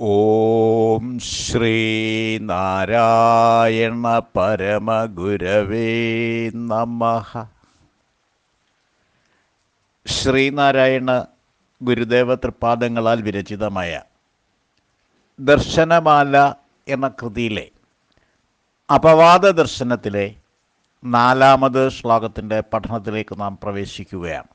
ഓം ശ്രീ നാരായണ പരമഗുരവേ നമ. ശ്രീനാരായണ ഗുരുദേവ തൃപാദങ്ങളാൽ വിരചിതമായ ദർശനമാല എന്ന കൃതിയിലെ അപവാദ ദർശനത്തിലെ നാലാമത് ശ്ലോകത്തിന്റെ പഠനത്തിലേക്ക് നാം പ്രവേശിക്കുകയാണ്.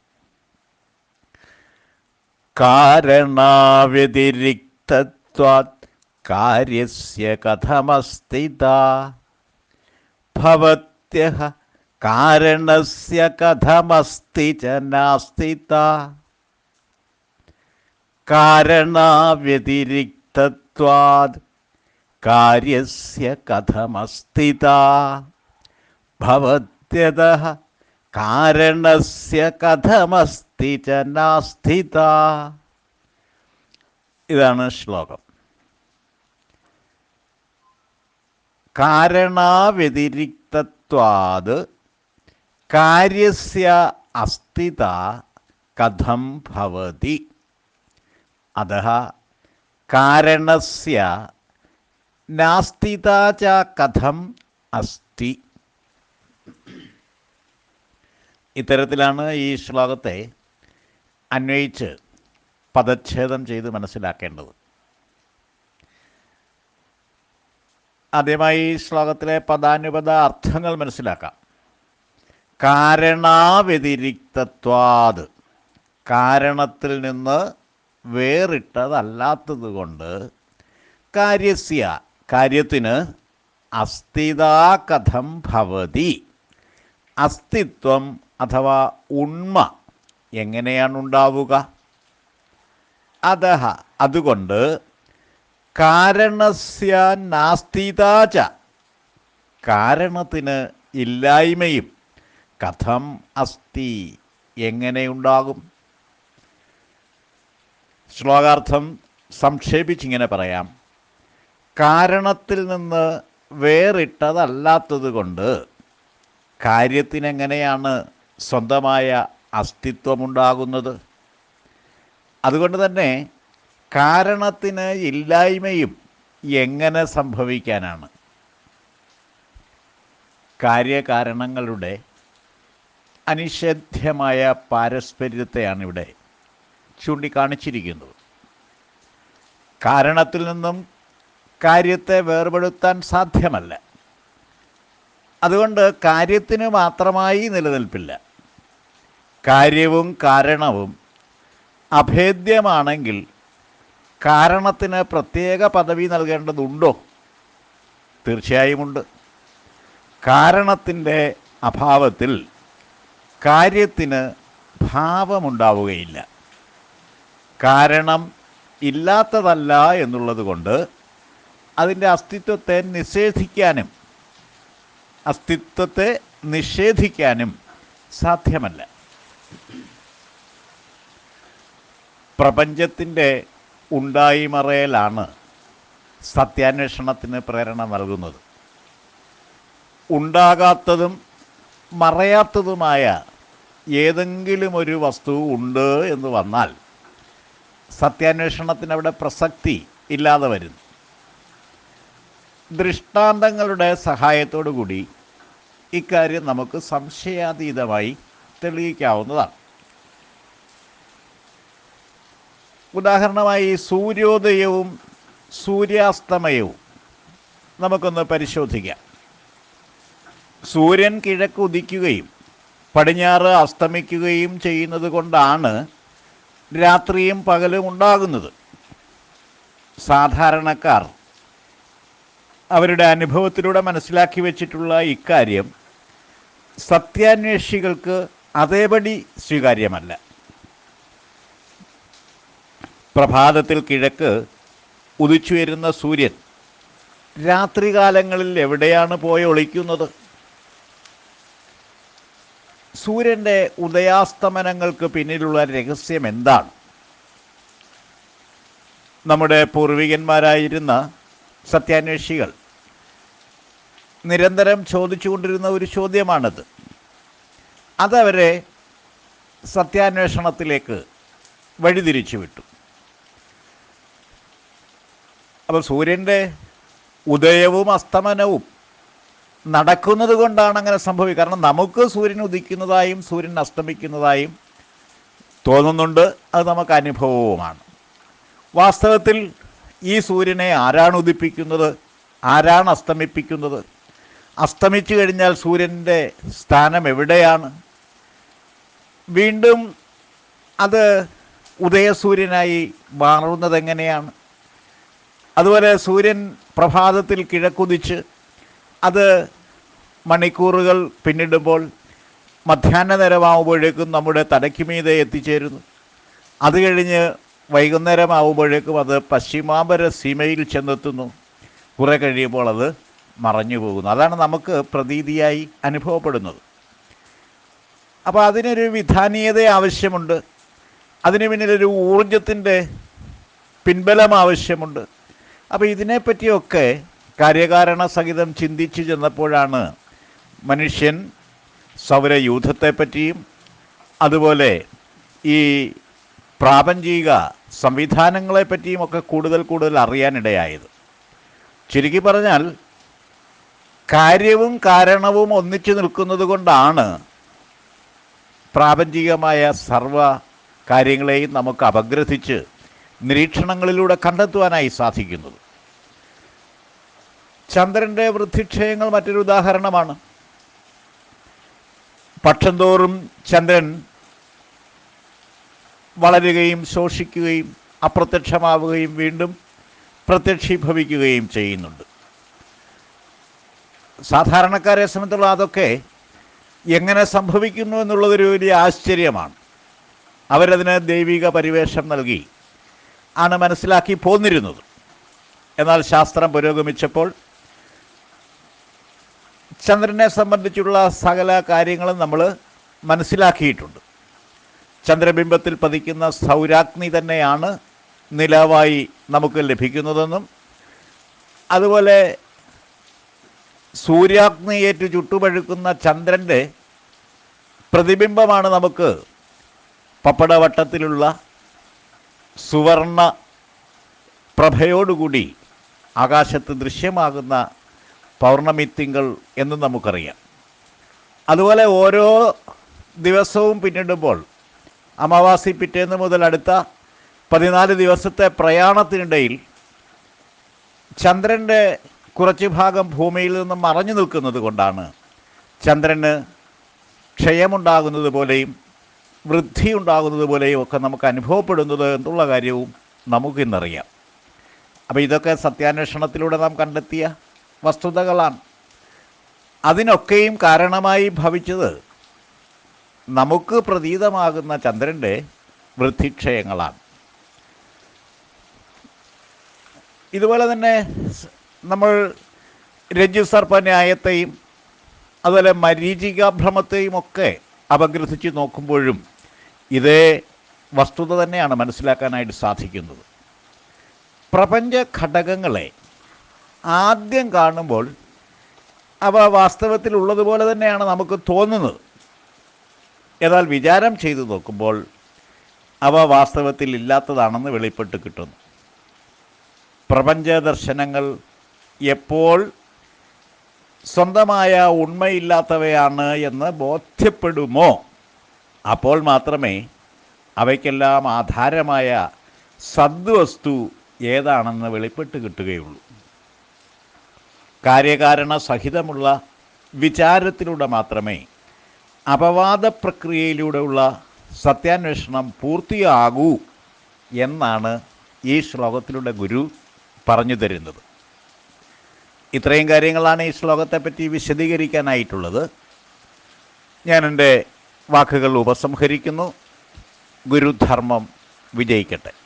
കാരണാവ്യതിരിക്തത്വാത് കാര്യസ്യ കഥമസ്തിത ഭവത്യഃ കാരണസ്യ കഥമസ്തി ച നാസ്തിത കാരണാവ്യതിരിക്തത്വാത് കാര്യസ്യ കഥമസ്തിത ഭവത്യതഃ കാരണസ്യ കഥമസ്തി ച നാസ്ഥിത ഇതാണ് ശ്ലോകം. കാരണാവ്യതിരിക്തത്വാത് കാര്യസ്യ അസ്ഥിത കഥം ഭവതി. അത കാരണസ്യ നാസ്തിത ച കഥം അസ്തി. ഇത്തരത്തിലാണ് ഈ ശ്ലോകത്തെ അന്വയിച്ച് പദച്ഛേദം ചെയ്ത് മനസ്സിലാക്കേണ്ടത്. ആദ്യമായി ഈ ശ്ലോകത്തിലെ പദാനുപത അർത്ഥങ്ങൾ മനസ്സിലാക്കാം. കാരണാവ്യതിരിക്തത്വാത് കാരണത്തിൽ നിന്ന് വേറിട്ടതല്ലാത്തത് കൊണ്ട് കാര്യസ്യ കാര്യത്തിന് അസ്ഥിതാ കഥം ഭവതി. അസ്തിത്വം അഥവാ ഉണ്മ എങ്ങനെയാണ് ഉണ്ടാവുക? അതഹ അതുകൊണ്ട് കാരണസ്യ നാസ്തിതാച കാരണത്തിന് ഇല്ലായ്മയും. കഥം അസ്തി. എങ്ങനെയുണ്ടാകും ശ്ലോകാർത്ഥം സംക്ഷേപിച്ചിങ്ങനെ പറയാം. കാരണത്തിൽ നിന്ന് വേറിട്ടതല്ലാത്തത് കൊണ്ട് കാര്യത്തിനെങ്ങനെയാണ് സ്വന്തമായ അസ്തിത്വമുണ്ടാകുന്നത്? അതുകൊണ്ട് തന്നെ കാരണത്തിന് ഇല്ലായ്മയും എങ്ങനെ സംഭവിക്കാനാണ്? കാര്യകാരണങ്ങളുടെ അനിഷേധ്യമായ പാരസ്പര്യത്തെയാണ് ഇവിടെ ചൂണ്ടിക്കാണിച്ചിരിക്കുന്നത്. കാരണത്തിൽ നിന്നും കാര്യത്തെ വേർപെടുത്താൻ സാധ്യമല്ല. അതുകൊണ്ട് കാര്യത്തിന് മാത്രമായി നിലനിൽപ്പില്ല. കാര്യവും കാരണവും അഭേദ്യമാണെങ്കിൽ കാരണത്തിന് പ്രത്യേക പദവി നൽകേണ്ടതുണ്ടോ? തീർച്ചയായുമുണ്ട്. കാരണത്തിന്റെ അഭാവത്തിൽ കാര്യത്തിന് ഭാവമുണ്ടാവുകയില്ല. കാരണം ഇല്ലാത്തതല്ല എന്നുള്ളത് കൊണ്ട് അതിന്റെ അസ്തിത്വത്തെ നിഷേധിക്കാനും അസ്തിത്വത്തെ നിഷേധിക്കാനും സാധ്യമല്ല. പ്രപഞ്ചത്തിന്റെ ഉണ്ടായിമറയലാണ് സത്യാന്വേഷണത്തിന് പ്രേരണ നൽകുന്നത്. ഉണ്ടാകാത്തതും മറയാത്തതുമായ ഏതെങ്കിലും ഒരു വസ്തു ഉണ്ട് എന്ന് വന്നാൽ സത്യാന്വേഷണത്തിന് അവിടെ പ്രസക്തി ഇല്ലാതെ വരുന്നു. ദൃഷ്ടാന്തങ്ങളുടെ സഹായത്തോടു കൂടി ഇക്കാര്യം നമുക്ക് സംശയാതീതമായി തെളിയിക്കാവുന്നതാണ്. ഉദാഹരണമായി സൂര്യോദയവും സൂര്യാസ്തമയവും. നമുക്കൊന്ന് പരിശോധിക്കാം. സൂര്യൻ കിഴക്ക് ഉദിക്കുകയും പടിഞ്ഞാറ് അസ്തമിക്കുകയും ചെയ്യുന്നത് കൊണ്ടാണ് രാത്രിയും പകലും ഉണ്ടാകുന്നത്. സാധാരണക്കാർ അവരുടെ അനുഭവത്തിലൂടെ മനസ്സിലാക്കി വെച്ചിട്ടുള്ള ഇക്കാര്യം സത്യാന്വേഷികൾക്ക് അതേപടി സ്വീകാര്യമല്ല. പ്രഭാതത്തിൽ കിഴക്ക് ഉദിച്ചുയരുന്ന സൂര്യൻ രാത്രികാലങ്ങളിൽ എവിടെയാണ് പോയി ഒളിക്കുന്നത്? സൂര്യന്റെ ഉദയാസ്തമനങ്ങൾക്ക് പിന്നിലുള്ള രഹസ്യം എന്താണ്? നമ്മുടെ പൂർവികന്മാരായിരുന്ന സത്യാന്വേഷികൾ നിരന്തരം ചോദിച്ചുകൊണ്ടിരുന്ന ഒരു ചോദ്യമാണത്. അതവരെ സത്യാന്വേഷണത്തിലേക്ക് വഴിതിരിച്ചു വിട്ടു അപ്പോൾ സൂര്യന്റെ ഉദയവും അസ്തമനവും നടക്കുന്നത് കൊണ്ടാണ് അങ്ങനെ സംഭവിക്കുക. കാരണം നമുക്ക് സൂര്യൻ ഉദിക്കുന്നതായും സൂര്യൻ അസ്തമിക്കുന്നതായും തോന്നുന്നുണ്ട്. അത് നമുക്ക് അനുഭവവുമാണ്. വാസ്തവത്തിൽ ഈ സൂര്യനെ ആരാണ് ഉദിപ്പിക്കുന്നത്? ആരാണ് അസ്തമിപ്പിക്കുന്നത്? അസ്തമിച്ചു കഴിഞ്ഞാൽ സൂര്യന്റെ സ്ഥാനം എവിടെയാണ്? വീണ്ടും അത് ഉദയസൂര്യനായി മാറുന്നത് എങ്ങനെയാണ്? അതുപോലെ സൂര്യൻ പ്രഭാതത്തിൽ കിഴക്കുതിച്ച് അത് മണിക്കൂറുകൾ പിന്നിടുമ്പോൾ മധ്യാഹ്ന നേരമാകുമ്പോഴേക്കും നമ്മുടെ തലയ്ക്ക് മീതെ എത്തിച്ചേരുന്നു. അത് കഴിഞ്ഞ് വൈകുന്നേരമാകുമ്പോഴേക്കും അത് പശ്ചിമാപര സീമയിൽ ചെന്നെത്തുന്നു. കുറേ കഴിയുമ്പോൾ അത് മറഞ്ഞു പോകുന്നു. അതാണ് നമുക്ക് പ്രതീതിയായി അനുഭവപ്പെടുന്നത്. അപ്പോൾ അതിനൊരു വിധാനീയത ആവശ്യമുണ്ട്. അതിന് പിന്നിലൊരു ഊർജത്തിന്റെ പിൻബലം ആവശ്യമുണ്ട്. അപ്പോൾ ഇതിനെപ്പറ്റിയൊക്കെ കാര്യകാരണ സഹിതം ചിന്തിച്ചു ചെന്നപ്പോഴാണ് മനുഷ്യൻ സൗരയൂഥത്തെപ്പറ്റിയും അതുപോലെ ഈ പ്രാപഞ്ചിക സംവിധാനങ്ങളെപ്പറ്റിയും ഒക്കെ കൂടുതൽ കൂടുതൽ അറിയാനിടയായത്. ചുരുക്കി പറഞ്ഞാൽ കാര്യവും കാരണവും ഒന്നിച്ചു നിൽക്കുന്നത് കൊണ്ടാണ് പ്രാപഞ്ചികമായ സർവ കാര്യങ്ങളെയും നമുക്ക് അപഗ്രഥിച്ച് നിരീക്ഷണങ്ങളിലൂടെ കണ്ടെത്തുവാനായി സാധിക്കുന്നത്. ചന്ദ്രന്റെ വൃദ്ധിക്ഷയങ്ങൾ മറ്റൊരു ഉദാഹരണമാണ്. പക്ഷം തോറും ചന്ദ്രൻ വളരുകയും ശോഷിക്കുകയും അപ്രത്യക്ഷമാവുകയും വീണ്ടും പ്രത്യക്ഷീഭവിക്കുകയും ചെയ്യുന്നുണ്ട്. സാധാരണക്കാരെ സംബന്ധിച്ചുള്ള അതൊക്കെ എങ്ങനെ സംഭവിക്കുന്നു എന്നുള്ളതൊരു വലിയ ആശ്ചര്യമാണ്. അവരതിന് ദൈവിക പരിവേഷം നൽകി. ആണ് മനസ്സിലാക്കി പോന്നിരുന്നത്. എന്നാൽ ശാസ്ത്രം പുരോഗമിച്ചപ്പോൾ ചന്ദ്രനെ സംബന്ധിച്ചുള്ള സകല കാര്യങ്ങളും നമ്മൾ മനസ്സിലാക്കിയിട്ടുണ്ട്. ചന്ദ്രബിംബത്തിൽ പതിക്കുന്ന സൗരാഗ്നി തന്നെയാണ് നിലവായി നമുക്ക് ലഭിക്കുന്നതെന്നും അതുപോലെ സൂര്യാഗ്നിയേറ്റ് ചുട്ടുപഴുക്കുന്ന ചന്ദ്രന്റെ പ്രതിബിംബമാണ് നമുക്ക് പപ്പടവട്ടത്തിലുള്ള സുവർണ പ്രഭയോടുകൂടി ആകാശത്ത് ദൃശ്യമാകുന്ന പൗർണമി തിങ്കൾ എന്ന് നമുക്കറിയാം. അതുപോലെ ഓരോ ദിവസവും പിന്നിടുമ്പോൾ അമാവാസി പിറ്റേന്ന് മുതൽ അടുത്ത പതിനാല് ദിവസത്തെ പ്രയാണത്തിനിടയിൽ ചന്ദ്രന്റെ കുറച്ച് ഭാഗം ഭൂമിയിൽ നിന്നും മറഞ്ഞു നിൽക്കുന്നത് കൊണ്ടാണ് ചന്ദ്രന് ക്ഷയമുണ്ടാകുന്നത് പോലെയും വൃദ്ധി ഉണ്ടാകുന്നത് പോലെയും ഒക്കെ നമുക്ക് അനുഭവപ്പെടുന്നത് എന്നുള്ള കാര്യവും നമുക്കിന്നറിയാം. അപ്പോൾ ഇതൊക്കെ സത്യാന്വേഷണത്തിലൂടെ നാം കണ്ടെത്തിയ വസ്തുതകളാണ്. അതിനൊക്കെയും കാരണമായി ഭവിച്ചത് നമുക്ക് പ്രതീതമാകുന്ന ചന്ദ്രന്റെ വൃദ്ധിക്ഷയങ്ങളാണ്. ഇതുപോലെ തന്നെ നമ്മൾ രജ്ജുസർപ്പ ന്യായത്തെയും അതുപോലെ മരീചികാഭ്രമത്തെയും ഒക്കെ അപഗ്രഥിച്ച് നോക്കുമ്പോഴും ഇതേ വസ്തുത തന്നെയാണ് മനസ്സിലാക്കാനായിട്ട് സാധിക്കുന്നത്. പ്രപഞ്ച ഘടകങ്ങളെ ആദ്യം കാണുമ്പോൾ അവ വാസ്തവത്തിൽ ഉള്ളതുപോലെ തന്നെയാണ് നമുക്ക് തോന്നുന്നത്. എന്നാൽ വിചാരം ചെയ്തു നോക്കുമ്പോൾ അവ വാസ്തവത്തിൽ ഇല്ലാത്തതാണെന്ന് വെളിപ്പെട്ട് കിട്ടുന്നു. പ്രപഞ്ച ദർശനങ്ങൾ എപ്പോൾ സ്വന്തമായ ഉണ്മയില്ലാത്തവയാണ് എന്ന് ബോധ്യപ്പെടുമോ? അപ്പോൾ മാത്രമേ അവയ്ക്കെല്ലാം ആധാരമായ സദ്വസ്തു ഏതാണെന്ന് വെളിപ്പെട്ട് കിട്ടുകയുള്ളൂ. കാര്യകാരണ സഹിതമുള്ള വിചാരത്തിലൂടെ മാത്രമേ അപവാദ പ്രക്രിയയിലൂടെയുള്ള സത്യാന്വേഷണം പൂർത്തിയാകൂ എന്നാണ് ഈ ശ്ലോകത്തിലൂടെ ഗുരു പറഞ്ഞു തരുന്നത്. ഇത്രയും കാര്യങ്ങളാണ് ഈ ശ്ലോകത്തെപ്പറ്റി വിശദീകരിക്കാനായിട്ടുള്ളത്. ഞാൻ എന്റെ വാക്കുകൾ ഉപസംഹരിക്കുന്നു. ഗുരുധർമ്മം വിജയിക്കട്ടെ.